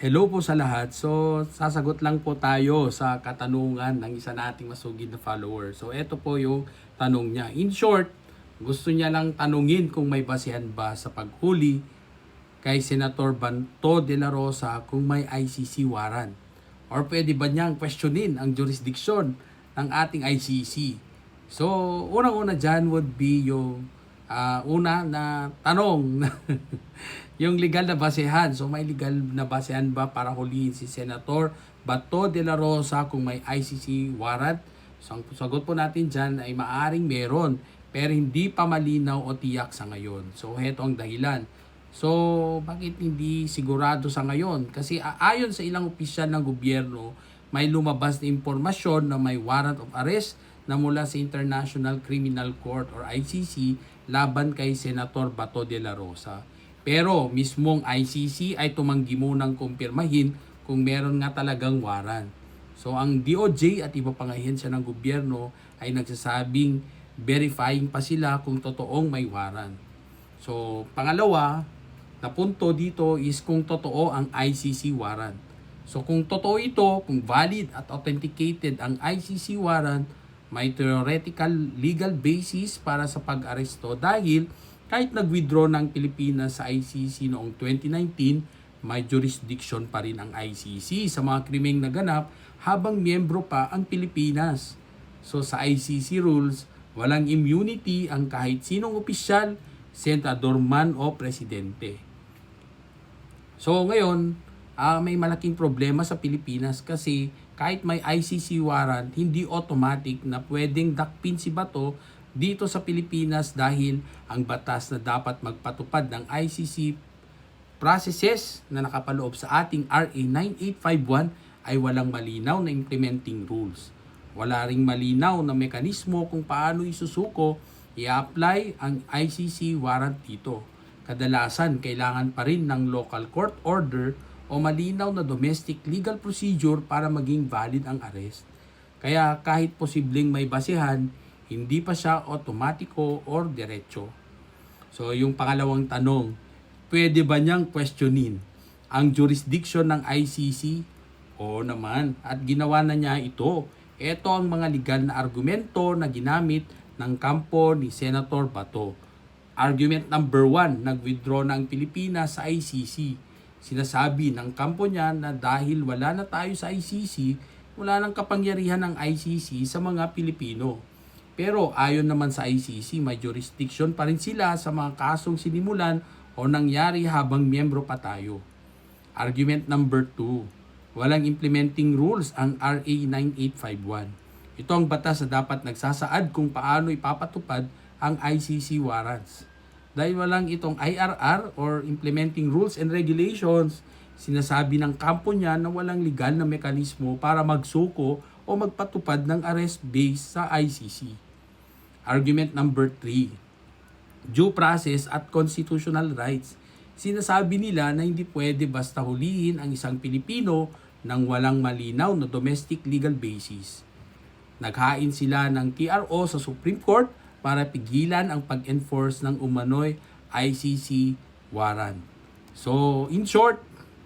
Hello po sa lahat. So, sasagot lang po tayo sa katanungan ng isa nating masugid na follower. So, ito po yung tanong niya. In short, gusto niya lang tanungin kung may basihan ba sa paghuli kay Senator Banto de la Rosa kung may ICC warrant. Or pwede ba niyang questionin ang jurisdiction ng ating ICC? So, unang-una dyan would be yung ah, una na tanong yung legal na basehan. So may legal na basehan ba para hulihin si Senator Bato de la Rosa kung may ICC warrant? So ang sagot po natin dyan ay maaring meron pero hindi pa malinaw o tiyak sa ngayon. So heto ang dahilan. So bakit hindi sigurado sa ngayon? Kasi ayon sa ilang opisyal ng gobyerno, may lumabas na impormasyon na may warrant of arrest na mula sa International Criminal Court or ICC laban kay Senator Bato de la Rosa. Pero mismong ICC ay tumanggi munang kumpirmahin kung meron nga talagang warrant. So ang DOJ at iba pang ahensya ng gobyerno ay nagsasabing verifying pa sila kung totoong may warrant. So pangalawa na punto dito is kung totoo ang ICC warrant. So kung totoo ito, kung valid at authenticated ang ICC warrant, may theoretical legal basis para sa pag-aresto dahil kahit nag-withdraw ng Pilipinas sa ICC noong 2019, may jurisdiction pa rin ang ICC sa mga krimeng naganap habang miyembro pa ang Pilipinas. So sa ICC rules, walang immunity ang kahit sinong opisyal, senador man o presidente. So ngayon, ah, may malaking problema sa Pilipinas kasi kahit may ICC warrant, hindi automatic na pwedeng dakpin si Bato dito sa Pilipinas dahil ang batas na dapat magpatupad ng ICC processes na nakapaloob sa ating RA 9851 ay walang malinaw na implementing rules. Wala ring malinaw na mekanismo kung paano isusuko i-apply ang ICC warrant dito. Kadalasan, kailangan pa rin ng local court order o malinaw na domestic legal procedure para maging valid ang arrest. Kaya kahit posibleng may basihan, hindi pa siya otomatiko or diretso. So yung pangalawang tanong, pwede ba niyang questionin ang jurisdiction ng ICC? Oo naman, at ginawa na niya ito. Ito ang mga legal na argumento na ginamit ng kampo ni Senator Bato. Argument number one, nag-withdraw na ang Pilipinas sa ICC. Sinasabi ng kampo niya na dahil wala na tayo sa ICC, wala nang kapangyarihan ng ICC sa mga Pilipino. Pero ayon naman sa ICC, may jurisdiction pa rin sila sa mga kasong sinimulan o nangyari habang miyembro pa tayo. Argument number 2. Walang implementing rules ang RA 9851. Ito ang batas na dapat nagsasaad kung paano ipapatupad ang ICC warrants. Dahil walang itong IRR or implementing rules and regulations, sinasabi ng kampo niya na walang legal na mekanismo para magsuko o magpatupad ng arrest based sa ICC. Argument number 3. Due process at constitutional rights. Sinasabi nila na hindi pwede basta hulihin ang isang Pilipino nang walang malinaw na domestic legal basis. Naghain sila ng TRO sa Supreme Court para pigilan ang pag-enforce ng umano'y ICC warrant. So, in short,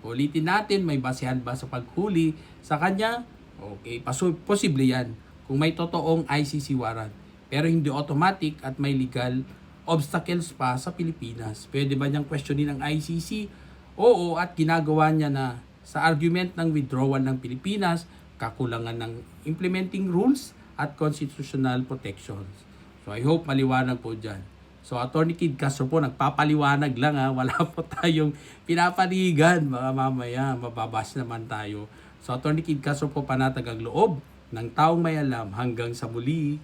ulitin natin, may basehan ba sa paghuli sa kanya? Okay, paso, posible yan kung may totoong ICC warrant. Pero hindi automatic at may legal obstacles pa sa Pilipinas. Pwede ba niyang questionin ang ICC? Oo, at ginagawa niya na sa argument ng withdrawal ng Pilipinas, kakulangan ng implementing rules at constitutional protections. So I hope maliwanag po dyan. So Attorney Kid Castro po, nagpapaliwanag lang ha. Wala po tayong pinapanigan. Baka mamaya, mababas naman tayo. So Attorney Kid Castro po panatag ang loob ng taong may alam hanggang sa muli.